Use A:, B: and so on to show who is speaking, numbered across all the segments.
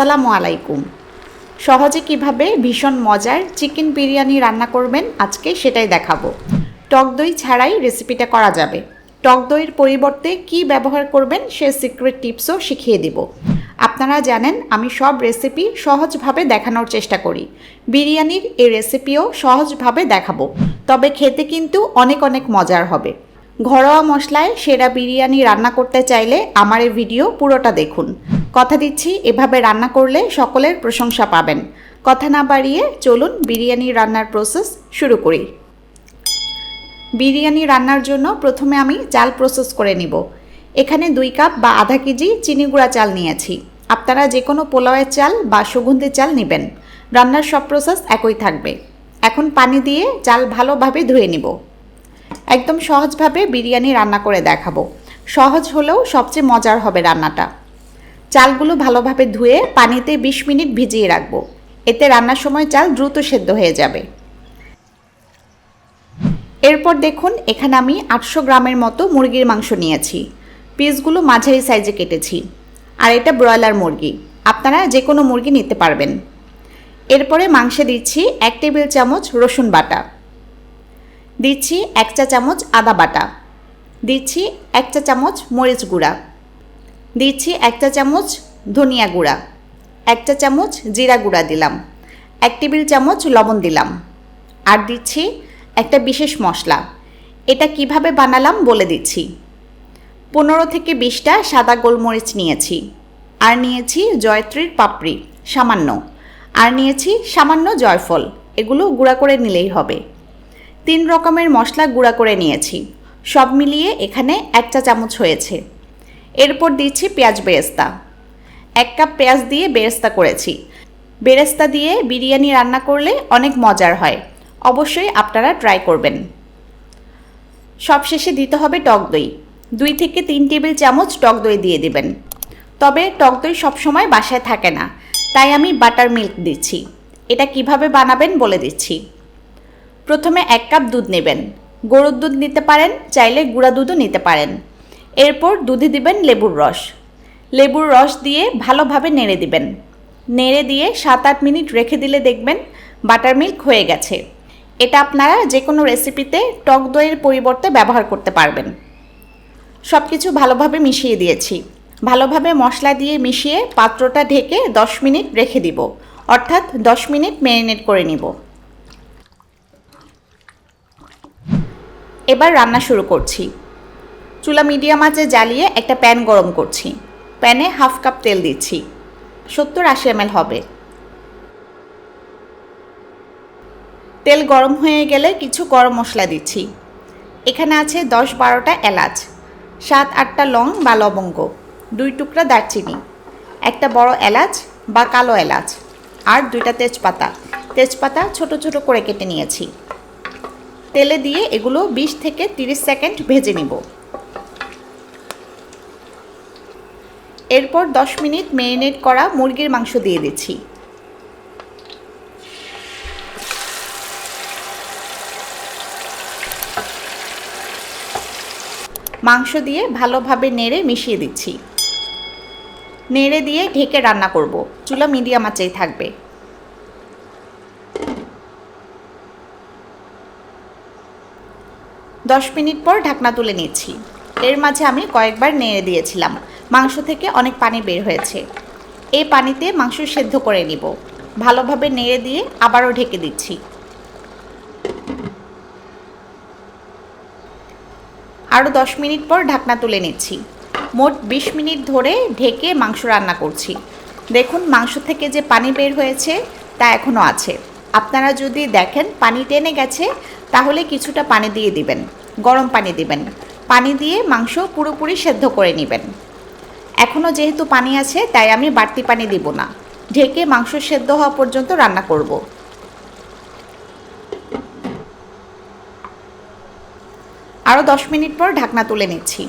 A: আসসালামু আলাইকুম। সহজে কীভাবে ভীষণ মজার চিকেন বিরিয়ানি রান্না করবেন আজকে সেটাই দেখাবো। টক দই ছাড়াই রেসিপিটা করা যাবে। টক দইয়ের পরিবর্তে কি ব্যবহার করবেন সে সিক্রেট টিপসও শিখিয়ে দিব। আপনারা জানেন, আমি সব রেসিপি সহজভাবে দেখানোর চেষ্টা করি। বিরিয়ানির এই রেসিপিও সহজভাবে দেখাবো। তবে খেতে কিন্তু অনেক অনেক মজার হবে। ঘরোয়া মশলায় সেরা বিরিয়ানি রান্না করতে চাইলে আমার এই ভিডিও পুরোটা দেখুন। কথা দিচ্ছি, এভাবে রান্না করলে সকলের প্রশংসা পাবেন। কথা না বাড়িয়ে চলুন বিরিয়ানি রান্নার প্রসেস শুরু করি। বিরিয়ানি রান্নার জন্য প্রথমে আমি চাল প্রসেস করে নিব। এখানে দুই কাপ বা আধা কেজি চিনি গুঁড়া চাল নিয়েছি। আপনারা যে কোনো পোলাওয়ের চাল বা সুগন্ধি চাল নেবেন। রান্নার সব প্রসেস একই থাকবে। এখন পানি দিয়ে চাল ভালোভাবে ধুয়ে নিব। একদম সহজভাবে বিরিয়ানি রান্না করে দেখাবো। সহজ হলেও সবচেয়ে মজার হবে রান্নাটা। চালগুলো ভালোভাবে ধুয়ে পানিতে ২০ মিনিট ভিজিয়ে রাখব। এতে রান্নার সময় চাল দ্রুত সেদ্ধ হয়ে যাবে। এরপর দেখুন, এখানে আমি আটশো গ্রামের মতো মুরগির মাংস নিয়েছি। পিসগুলো মাঝারি সাইজে কেটেছি। আর এটা ব্রয়লার মুরগি। আপনারা যে কোনো মুরগি নিতে পারবেন। এরপরে মাংসে দিচ্ছি এক টেবিল চামচ রসুন বাটা। দিচ্ছি এক চা চামচ আদা বাটা। দিচ্ছি এক চা চামচ মরিচ গুঁড়া। দিচ্ছি একটা চামচ ধনিয়া গুঁড়া, একটা চামচ জিরা গুঁড়া দিলাম, এক টেবিল চামচ লবণ দিলাম, আর দিচ্ছি একটা বিশেষ মশলা। এটা কীভাবে বানালাম বলে দিচ্ছি। পনেরো থেকে বিশটা সাদা গোলমরিচ নিয়েছি, আর নিয়েছি জয়ত্রীর পাপড়ি, সামান্য, আর নিয়েছি সামান্য জয়ফল, এগুলো গুঁড়া করে নিলেই হবে। তিন রকমের মশলা গুঁড়া করে নিয়েছি, সব মিলিয়ে এখানে এক চা চামচ হয়েছে। এরপর দিচ্ছি পেঁয়াজ বেরেস্তা। এক কাপ পেঁয়াজ দিয়ে বেরেস্তা করেছি। বেরেস্তা দিয়ে বিরিয়ানি রান্না করলে অনেক মজার হয়। অবশ্যই আপনারা ট্রাই করবেন। সবশেষে দিতে হবে টক দই। দুই থেকে তিন টেবিল চামচ টক দই দিয়ে দিবেন। তবে টক দই সবসময় বাসায় থাকে না, তাই আমি বাটার মিল্ক দিচ্ছি। এটা কীভাবে বানাবেন বলে দিচ্ছি। প্রথমে এক কাপ দুধ নেবেন। গরুর দুধ নিতে পারেন, চাইলে গুঁড়া দুধও নিতে পারেন। এরপর দুধে দিবেন লেবুর রস। লেবুর রস দিয়ে ভালোভাবে নেড়ে দিবেন। নেড়ে দিয়ে সাত আট মিনিট রেখে দিলে দেখবেন বাটার মিল্ক হয়ে গেছে। এটা আপনারা যে কোনো রেসিপিতে টক দইয়ের পরিবর্তে ব্যবহার করতে পারবেন। সব কিছু ভালোভাবে মিশিয়ে দিয়েছি। ভালোভাবে মশলা দিয়ে মিশিয়ে পাত্রটা ঢেকে দশ মিনিট রেখে দিব। অর্থাৎ দশ মিনিট ম্যারিনেট করে নিব। এবার রান্না শুরু করছি। চুলা মিডিয়াম আঁচে জ্বালিয়ে একটা প্যান গরম করছি। প্যানে হাফ কাপ তেল দিচ্ছি। সত্তর আশি এম হবে। তেল গরম হয়ে গেলে কিছু গরম মশলা দিচ্ছি। এখানে আছে দশ বারোটা এলাচ, সাত আটটা লং বা লবঙ্গ, দুই টুকরা দারচিনি, একটা বড় এলাচ বা কালো এলাচ আর দুইটা তেজপাতা। তেজপাতা ছোট ছোট করে কেটে নিয়েছি। তেলে দিয়ে এগুলো 20 থেকে 30 সেকেন্ড ভেজে নিব। এরপর 10 মিনিট মেরিনেট করা মুরগির মাংস দিয়ে দিচ্ছি। মাংস দিয়ে ভালোভাবে নেড়ে মিশিয়ে দিচ্ছি। নেড়ে দিয়ে ঢেকে রান্না করব। চুলা মিডিয়াম আঁচেই থাকবে। দশ মিনিট পর ঢাকনা তুলে নিচ্ছি। এর মাঝে আমি কয়েকবার নেড়ে দিয়েছিলাম। মাংস থেকে অনেক পানি বের হয়েছে। এই পানিতে মাংস সেদ্ধ করে নিব। ভালোভাবে নেড়ে দিয়ে আবারও ঢেকে দিচ্ছি। আরও দশ মিনিট পর ঢাকনা তুলে নিচ্ছি। মোট বিশ মিনিট ধরে ঢেকে মাংস রান্না করছি। দেখুন, মাংস থেকে যে পানি বের হয়েছে, তা এখনও আছে। আপনারা যদি দেখেন পানি টেনে গেছে, তাহলে কিছুটা পানি দিয়ে দিবেন। গরম পানি দিবেন। পানি দিয়ে মাংস পুরোপুরি সেদ্ধ করে নেবেন। এখনও যেহেতু পানি আছে, তাই আমি বাড়তি পানি দিব না। ঢেকে মাংস সেদ্ধ হওয়া পর্যন্ত রান্না করব। আরও দশ মিনিট পর ঢাকনা তুলে নিচ্ছি।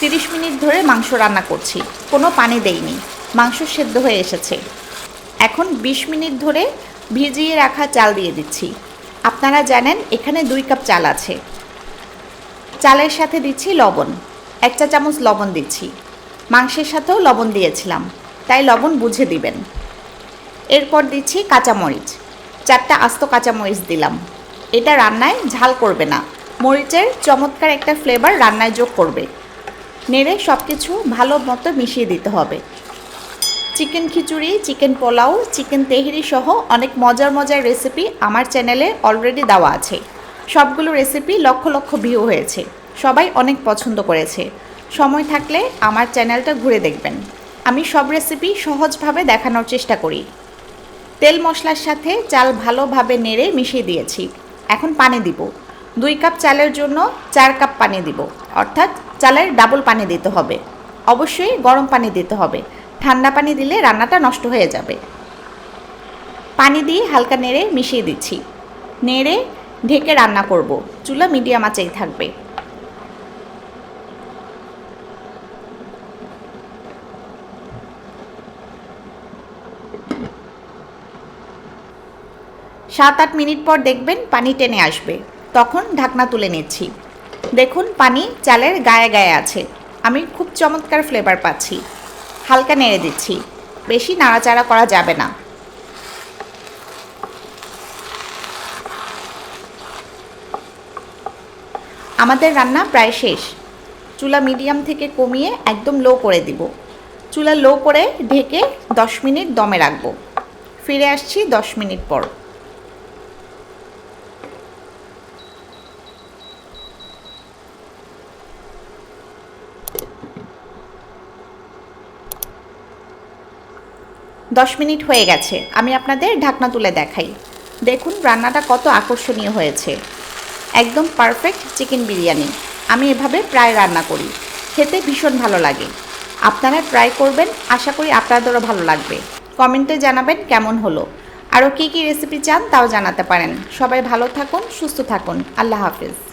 A: তিরিশ মিনিট ধরে মাংস রান্না করছি। কোনো পানি দেইনি। মাংস সেদ্ধ হয়ে এসেছে। এখন ২০ মিনিট ধরে ভিজিয়ে রাখা চাল দিয়ে দিচ্ছি। আপনারা জানেন, এখানে দুই কাপ চাল আছে। চালের সাথে দিচ্ছি লবণ। এক চা চামচ লবণ দিচ্ছি। মাংসের সাথেও লবণ দিয়েছিলাম, তাই লবণ বুঝে দিবেন। এরপর দিচ্ছি কাঁচামরিচ, চারটা আস্ত কাঁচামরিচ দিলাম। এটা রান্নায় ঝাল করবে না, মরিচের চমৎকার একটা ফ্লেভার রান্নায় যোগ করবে। নেড়ে সব কিছু ভালো মতো মিশিয়ে দিতে হবে। চিকেন খিচুড়ি, চিকেন পোলাও, চিকেন তেহরি সহ অনেক মজার মজার রেসিপি আমার চ্যানেলে অলরেডি দেওয়া আছে। সবগুলো রেসিপি লক্ষ লক্ষ ভিউ হয়েছে। সবাই অনেক পছন্দ করেছে। সময় থাকলে আমার চ্যানেলটা ঘুরে দেখবেন। আমি সব রেসিপি সহজভাবে দেখানোর চেষ্টা করি। তেল মশলার সাথে চাল ভালোভাবে নেড়ে মিশিয়ে দিয়েছি। এখন পানি দিব। দুই কাপ চালের জন্য চার কাপ পানি দিব। অর্থাৎ চালের ডাবল পানি দিতে হবে। অবশ্যই গরম পানি দিতে হবে। ঠান্ডা পানি দিলে রান্নাটা নষ্ট হয়ে যাবে। পানি দিয়ে হালকা নেড়ে মিশিয়ে দিচ্ছি। নেড়ে ঢেকে রান্না করব। চুলা মিডিয়াম আঁচেই থাকবে। সাত আট মিনিট পর দেখবেন পানি টেনে আসবে। তখন ঢাকনা তুলে নিচ্ছি। দেখুন, পানি চালের গায়ে গায়ে আছে। আমি খুব চমৎকার ফ্লেভার পাচ্ছি। হালকা নেড়ে দিচ্ছি। বেশি নাড়াচাড়া করা যাবে না। আমাদের রান্না প্রায় শেষ। চুলা মিডিয়াম থেকে কমিয়ে একদম লো করে দিব। চুলা লো করে ঢেকে দশ মিনিট দমে রাখব। ফিরে আসছি দশ মিনিট পর। দশ মিনিট হয়ে গেছে। আমি আপনাদের ঢাকনা তুলে দেখাই। দেখুন, রান্নাটা কত আকর্ষণীয় হয়েছে। একদম পারফেক্ট চিকেন বিরিয়ানি। আমি এভাবে প্রায় রান্না করি। খেতে ভীষণ ভালো লাগে। আপনারা ট্রাই করবেন, আশা করি আপনাদেরও ভালো লাগবে। কমেন্টে জানাবেন কেমন হলো। আরও কী কী রেসিপি চান তাও জানাতে পারেন। সবাই ভালো থাকুন, সুস্থ থাকুন। আল্লাহ হাফিজ।